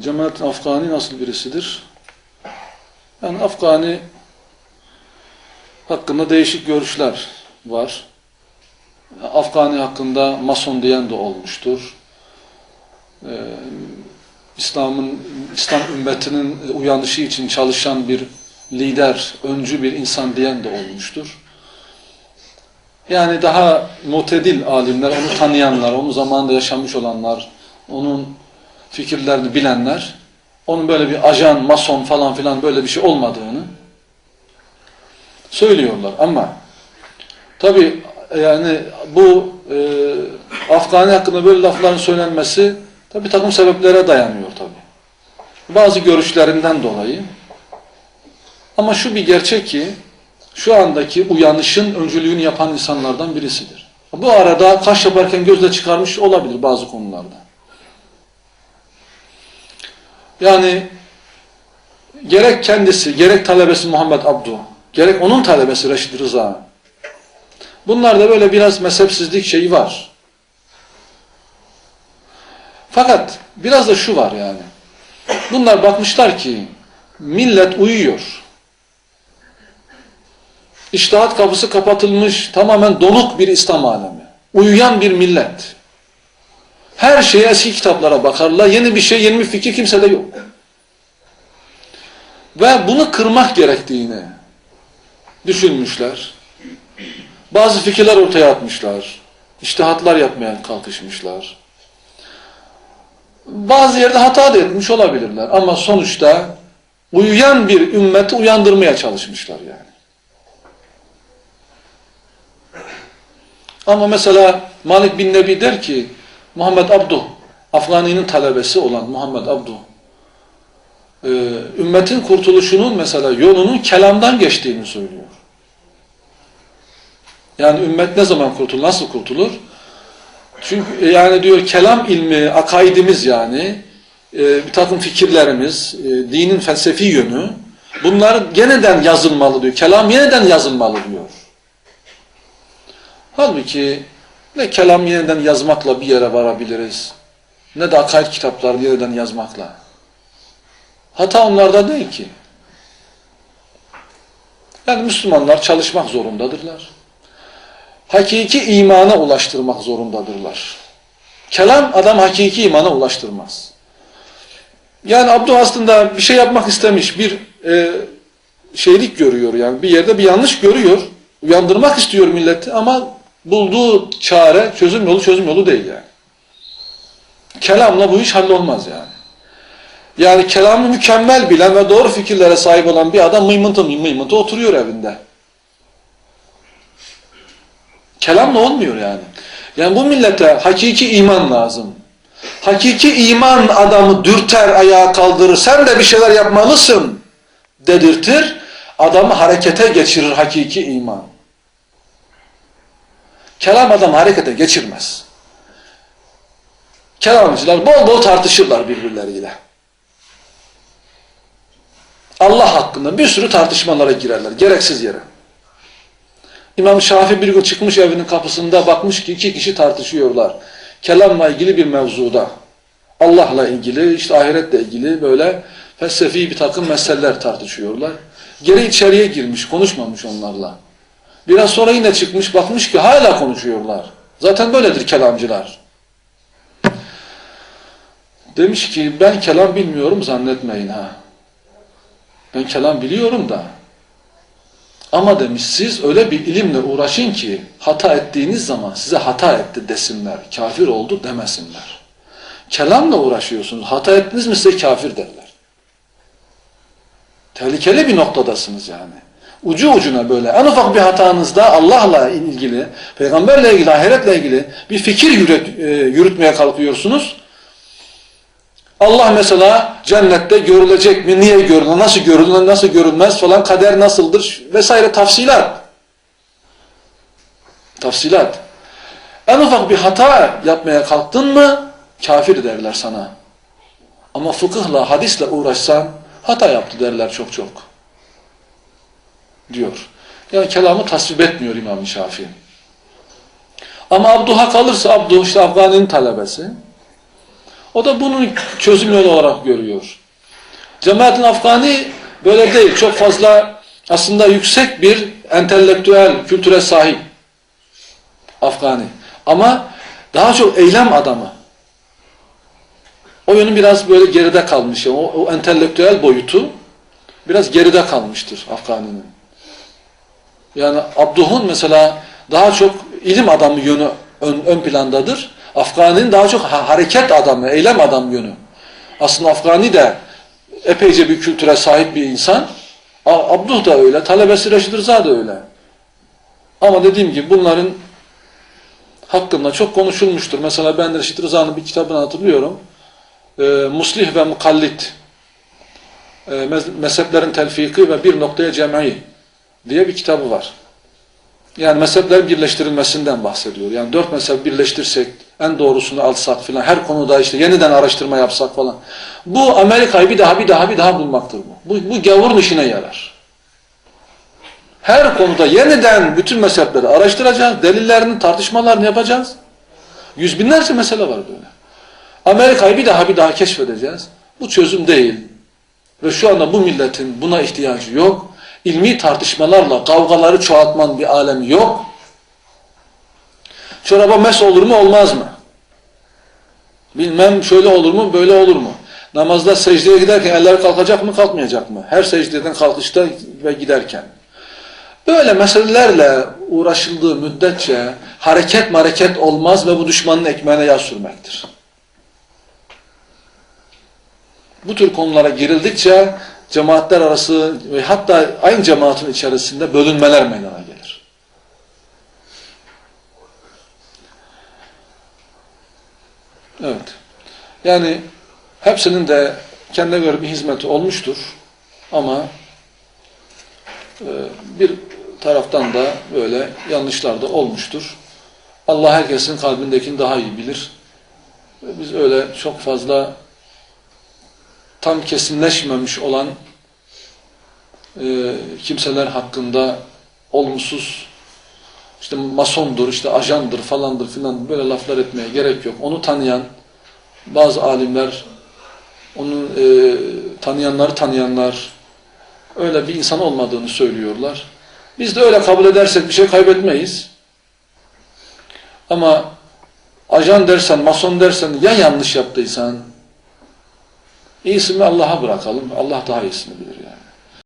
Cemalettin Afgani nasıl birisidir? Yani Afgani hakkında değişik görüşler var. Afgani hakkında mason diyen de olmuştur. Ee, İslam'ın İslam ümmetinin uyanışı için çalışan bir lider, öncü bir insan diyen de olmuştur. Yani daha mutedil alimler, onu tanıyanlar, onun zamanında yaşamış olanlar, onun fikirlerini bilenler, onun böyle bir ajan, mason falan filan böyle bir şey olmadığını söylüyorlar. Ama tabi yani bu e, Afgani hakkında böyle lafların söylenmesi tabi takım sebeplere dayanıyor tabi. Bazı görüşlerinden dolayı. Ama şu bir gerçek ki şu andaki uyanışın öncülüğünü yapan insanlardan birisidir. Bu arada kaş yaparken gözle çıkarmış olabilir bazı konularda. Yani gerek kendisi, gerek talebesi Muhammed Abdu, gerek onun talebesi Reşit Rıza. Bunlarda böyle biraz mezhepsizlik şeyi var. Fakat biraz da şu var yani. Bunlar bakmışlar ki millet uyuyor. İştihat kapısı kapatılmış, tamamen donuk bir İslam alemi. Uyuyan bir millet. Her şeye eski kitaplara bakarlar. Yeni bir şey, yeni bir fikir kimsede yok. Ve bunu kırmak gerektiğini düşünmüşler. Bazı fikirler ortaya atmışlar. İştihatlar yapmaya kalkışmışlar. Bazı yerde hata da etmiş olabilirler. Ama sonuçta uyuyan bir ümmeti uyandırmaya çalışmışlar yani. Ama mesela Malik bin Nebi der ki Muhammed Abdu, Afgani'nin talebesi olan Muhammed Abdu, e, ümmetin kurtuluşunun mesela yolunun kelamdan geçtiğini söylüyor. Yani ümmet ne zaman kurtulur, nasıl kurtulur? Çünkü e, yani diyor kelam ilmi, akaidimiz yani, e, bir takım fikirlerimiz, dinin felsefi yönü, bunlar yeniden yazılmalı diyor. Kelam yeniden yazılmalı diyor. Halbuki ne kelam yeniden yazmakla bir yere varabiliriz, ne de akaid kitaplarını yeniden yazmakla. Hata onlarda değil ki. Yani Müslümanlar çalışmak zorundadırlar. Hakiki imana ulaştırmak zorundadırlar. Kelam adam hakiki imana ulaştırmaz. Yani Abdü aslında bir şey yapmak istemiş, bir e, şeylik görüyor yani bir yerde bir yanlış görüyor, uyandırmak istiyor milleti ama bulduğu çare çözüm yolu çözüm yolu değil yani. Kelamla bu iş hallolmaz yani. Yani kelamı mükemmel bilen ve doğru fikirlere sahip olan bir adam mıymıntı mıymıntı oturuyor evinde. Kelamla olmuyor yani. Yani bu millete hakiki iman lazım. Hakiki iman adamı dürter, ayağa kaldırır. Sen de bir şeyler yapmalısın dedirtir. Adamı harekete geçirir hakiki iman. Kelam adam harekete geçirmez. Kelamcılar bol bol tartışırlar birbirleriyle. Allah hakkında bir sürü tartışmalara girerler. Gereksiz yere. İmam Şafii bir gün çıkmış evinin kapısında bakmış ki iki kişi tartışıyorlar. Kelamla ilgili bir mevzuda. Allah'la ilgili, işte ahiretle ilgili böyle felsefi bir takım meseleler tartışıyorlar. Geri içeriye girmiş, konuşmamış onlarla. Biraz sonra yine çıkmış, bakmış ki hala konuşuyorlar. Zaten böyledir kelamcılar. Demiş ki ben kelam bilmiyorum zannetmeyin ha. Ben kelam biliyorum da. Ama demiş siz öyle bir ilimle uğraşın ki hata ettiğiniz zaman size hata etti desinler. Kafir oldu demesinler. Kelamla uğraşıyorsunuz. Hata ettiniz mi size kafir derler. Tehlikeli bir noktadasınız yani. Ucu ucuna böyle en ufak bir hatanızda Allah'la ilgili, peygamberle ilgili, ahiretle ilgili bir fikir yürüt, e, yürütmeye kalkıyorsunuz. Allah mesela cennette görülecek mi, niye görülür, nasıl görülür, nasıl görülmez falan, kader nasıldır vesaire tafsilat. Tafsilat. En ufak bir hata yapmaya kalktın mı kafir derler sana. Ama fıkıhla, hadisle uğraşsan hata yaptı derler çok çok. Diyor. Yani kelamı tasvip etmiyor İmam Şafii. Ama Abduh'a kalırsa Abduh işte Afgani'nin talebesi. O da bunun çözüm yolu olarak görüyor. Cemaatin Afgani böyle değil. Çok fazla aslında yüksek bir entelektüel kültüre sahip Afgani. Ama daha çok eylem adamı. O yönü biraz böyle geride kalmış. Yani o, o entelektüel boyutu biraz geride kalmıştır Afgani'nin. Yani Abduh'un mesela daha çok ilim adamı yönü ön, ön plandadır. Afgani'nin daha çok ha- hareket adamı, eylem adam yönü. Aslında Afgani de epeyce bir kültüre sahip bir insan. Abduh da öyle, talebesi Reşid Rıza da öyle. Ama dediğim gibi bunların hakkında çok konuşulmuştur. Mesela ben Reşid Rıza'nın bir kitabını hatırlıyorum. Ee, Muslih ve Mukallit. Mez- mezheplerin telfiki ve bir noktaya cem'i diye bir kitabı var. Yani mezheplerin birleştirilmesinden bahsediyor. Yani dört mezhep birleştirsek, en doğrusunu alsak filan, her konuda işte yeniden araştırma yapsak falan. Bu Amerika'yı bir daha bir daha bir daha bulmaktır bu. Bu, bu gavurun işine yarar. Her konuda yeniden bütün mezhepleri araştıracağız, delillerini, tartışmalarını yapacağız. Yüz binlerce mesele var böyle. Amerika'yı bir daha bir daha keşfedeceğiz. Bu çözüm değil. Ve şu anda bu milletin buna ihtiyacı yok. İlmi tartışmalarla kavgaları çoğaltman bir alemi yok. Çoraba mes olur mu olmaz mı? Bilmem şöyle olur mu böyle olur mu? Namazda secdeye giderken eller kalkacak mı kalkmayacak mı? Her secdeden kalkışta ve giderken. Böyle meselelerle uğraşıldığı müddetçe hareket hareket olmaz ve bu düşmanın ekmeğine yağ sürmektir. Bu tür konulara girildikçe cemaatler arası ve hatta aynı cemaatin içerisinde bölünmeler meydana gelir. Evet. Yani hepsinin de kendine göre bir hizmeti olmuştur. Ama e, bir taraftan da böyle yanlışlar da olmuştur. Allah herkesin kalbindekini daha iyi bilir. Biz öyle çok fazla tam kesinleşmemiş olan e, kimseler hakkında olumsuz işte masondur, işte ajandır falandır filan böyle laflar etmeye gerek yok. Onu tanıyan bazı alimler, onu e, tanıyanları tanıyanlar öyle bir insan olmadığını söylüyorlar. Biz de öyle kabul edersek bir şey kaybetmeyiz. Ama ajan dersen, mason dersen ya yanlış yaptıysan iyisini Allah'a bırakalım. Allah daha iyisini bilir.